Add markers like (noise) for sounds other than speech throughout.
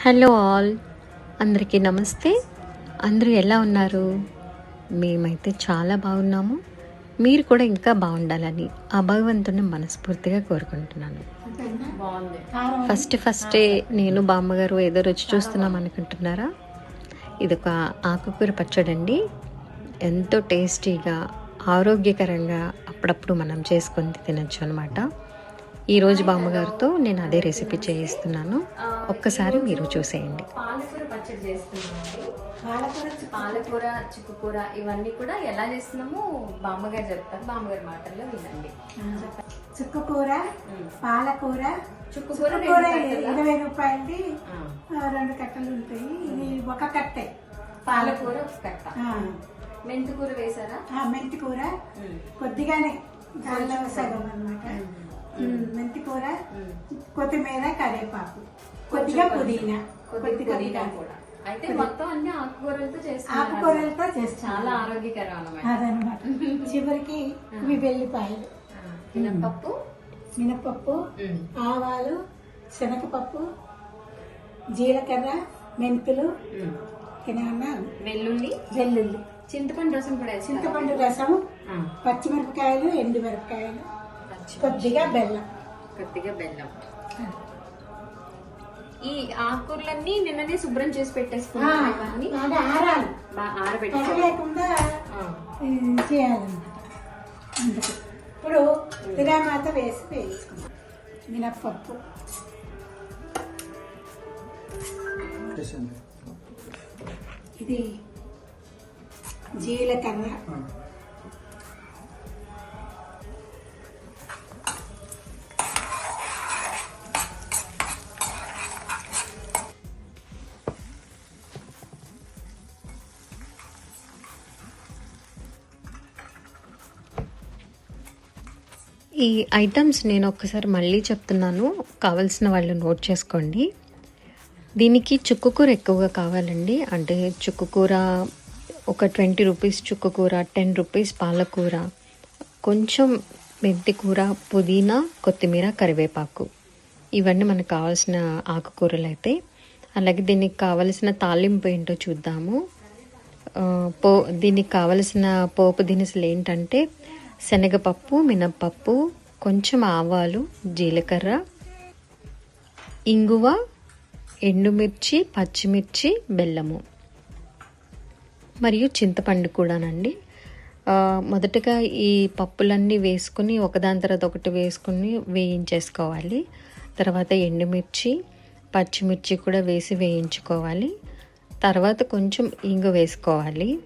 Hello all. అందరికీ నమస్తే. అందరూ ఎలా ఉన్నారు? మేమైతే చాలా బాగున్నాము. మీరు కూడా ఇంకా బాగుండాలని ఆ భగవంతుని మనస్ఫూర్తిగా కోరుకుంటున్నాను. ఫస్ట్ ఫస్టే నేను బామ్మగారు ఏదో రుచి చూస్తున్నాం అనుకుంటున్నారా? ఇది ఒక ఆకుకూర పచ్చడి అండి ఎంతో టేస్టీగా ఆరోగ్యకరంగా అప్పుడప్పుడు మనం చేసుకొని తినచ్చు అనమాట ఈరోజు బామ్మగారితో నేను అదే రెసిపీ చేయిస్తున్నాను. ఒక్కసారి మీరు చూసేయండి. పాలకూర పచ్చడి చేస్తున్నామండి. పాలకూర పాలకూర చిక్కుకూర ఇవన్నీ కూడా ఎలా చేస్తున్నామో బామ్మగారు చెప్తారు. బామ్మగారి మాటల్లో వినండి. చుక్కకూర పాలకూర చుక్కుకూర? ఇరవై రూపాయలది రెండు కట్టలు ఉంటాయి. ఇది ఒక కట్టే. పాలకూర ఒక కట్ట. ఆ, మెంతికూర వేసారా ఆ, మెంతి కూర కొద్దిగానే దానిలో సగం అనమాట మెంతి కూర కొత్తిమీర కరివేపాకు. కొద్దిగా పుదీనా. కొద్దిగా కూడా. అయితే మొత్తం అన్ని ఆకుకూరలతో చేస్తున్నారు ఆకుకూరలతో చేస్తాం చాలా ఆరోగ్యకరం అన్నమాట. అదనమాట (laughs) చివరికి ఇవి వెల్లిపాయలు. మినపప్పు మినపప్పు ఆవాలు శనగపప్పు జీలకర్ర మెంతులు. వెల్లుల్లి. వెల్లుల్లి. చింతపండు రసం కూడా? చింతపండు రసం పచ్చిమిరపకాయలు ఎండు మిరపకాయలు కొద్దిగా బెల్లం. కొద్దిగా బెల్లం. ఈ ఆకుకూరలన్నీ నిన్ననే శుభ్రం చేసి ఆ, పెట్టేసుకున్నాం ఇవన్నీ అంటే ఆరాలి. బాగా ఆరబెట్టుకోవాలి లేకుండా ఆ, చేయాలన్నమాట. అందుకు. ఇప్పుడు తిరామాత వేసి వేయించుకుంటాం మినప్పప్పు. ఇది జీలకర్ర. ఈ ఐటమ్స్ నేను ఒక్కసారి మళ్ళీ చెప్తున్నాను. కావలసిన వాళ్ళు నోట్ చేసుకోండి. దీనికి చుక్కుకూర ఎక్కువగా కావాలండి. అంటే చుక్కుకూర ఒక ట్వంటీ రూపీస్ చుక్కుకూర టెన్ రూపీస్ పాలకూర కొంచెం మెంతి కూర పుదీనా కొత్తిమీర కరివేపాకు. ఇవన్నీ మనకు కావాల్సిన ఆకుకూరలు అయితే. అలాగే దీనికి కావలసిన తాలింపు ఏంటో చూద్దాము. పో దీనికి కావలసిన పోపు దినుసులు ఏంటంటే శనగపప్పు మినప్పప్పు కొంచెం ఆవాలు జీలకర్ర ఇంగువ ఎండుమిర్చి పచ్చిమిర్చి బెల్లము. మరియు చింతపండు కూడానండి. మొదటగా ఈ పప్పులన్నీ వేసుకుని ఒకదాని తర్వాత ఒకటి వేసుకుని వేయించేసుకోవాలి. తర్వాత ఎండుమిర్చి పచ్చిమిర్చి కూడా వేసి వేయించుకోవాలి. తర్వాత కొంచెం ఇంగు వేసుకోవాలి.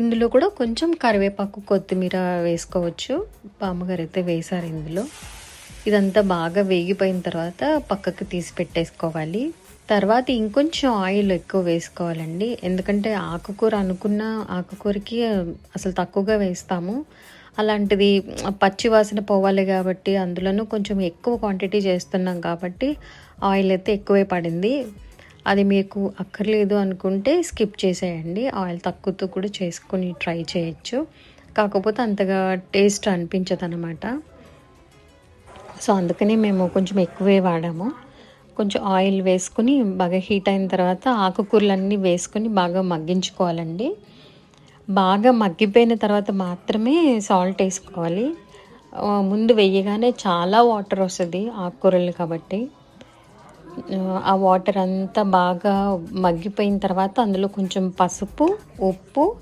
ఇందులో కూడా కొంచెం కరివేపాకు కొత్తిమీర వేసుకోవచ్చు. బామ్మగారు అయితే వేశారు ఇందులో. ఇదంతా బాగా వేగిపోయిన తర్వాత పక్కకు తీసి పెట్టేసుకోవాలి. తర్వాత ఇంకొంచెం ఆయిల్ ఎక్కువ వేసుకోవాలండి. ఎందుకంటే ఆకుకూర అనుకున్న ఆకుకూరకి అసలు తక్కువగా వేస్తాము. అలాంటిది పచ్చి వాసన పోవాలి కాబట్టి అందులోనూ కొంచెం ఎక్కువ క్వాంటిటీ చేస్తున్నాం కాబట్టి ఆయిల్ అయితే ఎక్కువే పడింది. అది మీకు అక్కర్లేదు అనుకుంటే స్కిప్ చేసేయండి. ఆయిల్ తక్కువతో కూడా చేసుకొని ట్రై చేయొచ్చు. కాకపోతే అంతగా టేస్ట్ అనిపించదు అనమాట సో అందుకని మేము కొంచెం ఎక్కువే వాడాము. కొంచెం ఆయిల్ వేసుకుని బాగా హీట్ అయిన తర్వాత ఆకుకూరలన్నీ వేసుకొని బాగా మగ్గించుకోవాలండి. బాగా మగ్గిపోయిన తర్వాత మాత్రమే సాల్ట్ వేసుకోవాలి. ముందు వేయగానే చాలా వాటర్ వస్తుంది ఆకుకూరలు కాబట్టి. ఆ వాటర్ అంతా బాగా మగ్గిపోయిన తర్వాత అందులో కొంచెం పసుపు ఉప్పు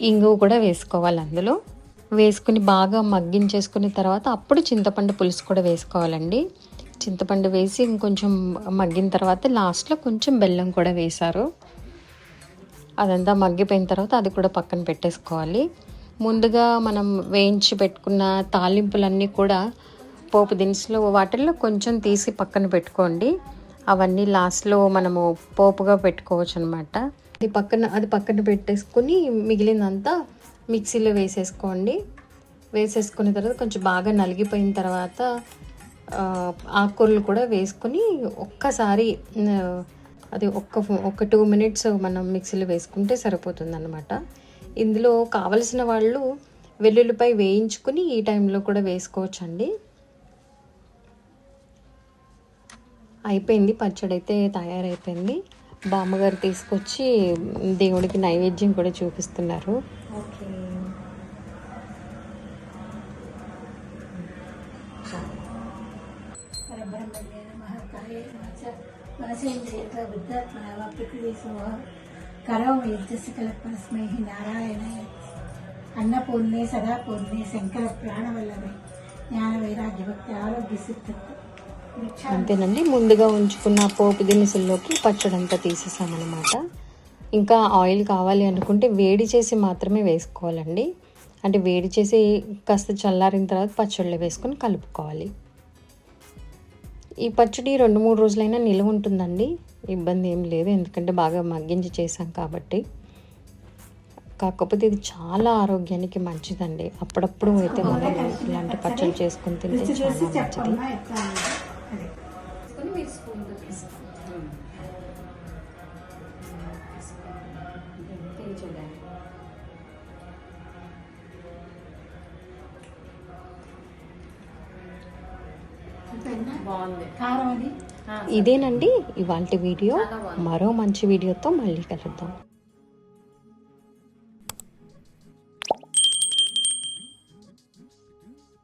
ఇంగువ కూడా వేసుకోవాలి అందులో. వేసుకుని బాగా మగ్గించేసుకున్న తర్వాత అప్పుడు చింతపండు పులుసు కూడా వేసుకోవాలండి. చింతపండు వేసి ఇంకొంచెం మగ్గిన తర్వాత లాస్ట్లో కొంచెం బెల్లం కూడా వేశారు. అదంతా మగ్గిపోయిన తర్వాత అది కూడా పక్కన పెట్టేసుకోవాలి. ముందుగా మనం వేయించి పెట్టుకున్న తాలింపులన్నీ కూడా పోపు దినుసులు వాటిల్లో కొంచెం తీసి పక్కన పెట్టుకోండి. అవన్నీ లాస్ట్లో మనము పోపుగా పెట్టుకోవచ్చు అనమాట అది పక్కన అది పక్కన పెట్టేసుకుని మిగిలినంతా మిక్సీలో వేసేసుకోండి. వేసేసుకున్న తర్వాత కొంచెం బాగా నలిగిపోయిన తర్వాత ఆకుకూరలు కూడా వేసుకొని ఒక్కసారి అది ఒక్క ఒక టూ మినిట్స్ మనం మిక్సీలో వేసుకుంటే సరిపోతుందన్నమాట ఇందులో కావలసిన వాళ్ళు వెల్లుల్లిపై వేయించుకుని ఈ టైంలో కూడా వేసుకోవచ్చండి. అయిపోయింది పచ్చడి అయితే తయారైపోయింది. బామ్మగారు తీసుకొచ్చి దేవుడికి నైవేద్యం కూడా చూపిస్తున్నారు. ఓకే. పరబ్రహ్మణ్య నమః కాయే నమః చ మనసేంద్రియేత బుద్ధాత్మన ప్రకృతిసోహ కరోమ యుద్ధసకల పరస్మై నారాయణాయ అన్నపూర్ణే సదాపూర్ణే శంకర ప్రాణవల్లభే. జ్ఞాన వైరాగ్య భక్తి ఆరోగ్య సిద్ధత్వ. అంతేనండి. ముందుగా ఉంచుకున్న పోపు దినుసుల్లోకి పచ్చడి అంతా తీసేసామన్నమాట. ఇంకా ఆయిల్ కావాలి అనుకుంటే వేడి చేసి మాత్రమే వేసుకోవాలండి. అంటే వేడి చేసి కాస్త చల్లారిన తర్వాత పచ్చళ్ళు వేసుకొని కలుపుకోవాలి. ఈ పచ్చడి రెండు మూడు రోజులైనా నిలువ ఉంటుందండి. ఇబ్బంది ఏం లేదు. ఎందుకంటే బాగా మగ్గించి చేసాం కాబట్టి. కాకపోతే ఇది చాలా ఆరోగ్యానికి మంచిదండి. అప్పుడప్పుడు అయితే మనం ఇలాంటి పచ్చడి చేసుకుని తింటే చాలా మంచిది. అదే. తీసుకొని మీరు స్పూన్తో తీసుకోండి. తిని చూడండి అంతేనా? బాగుంది. కారం అది? ఆ, ఇదేనండి ఇవాళ వీడియో. మరో మంచి వీడియోతో మళ్ళీ కలుద్దాం.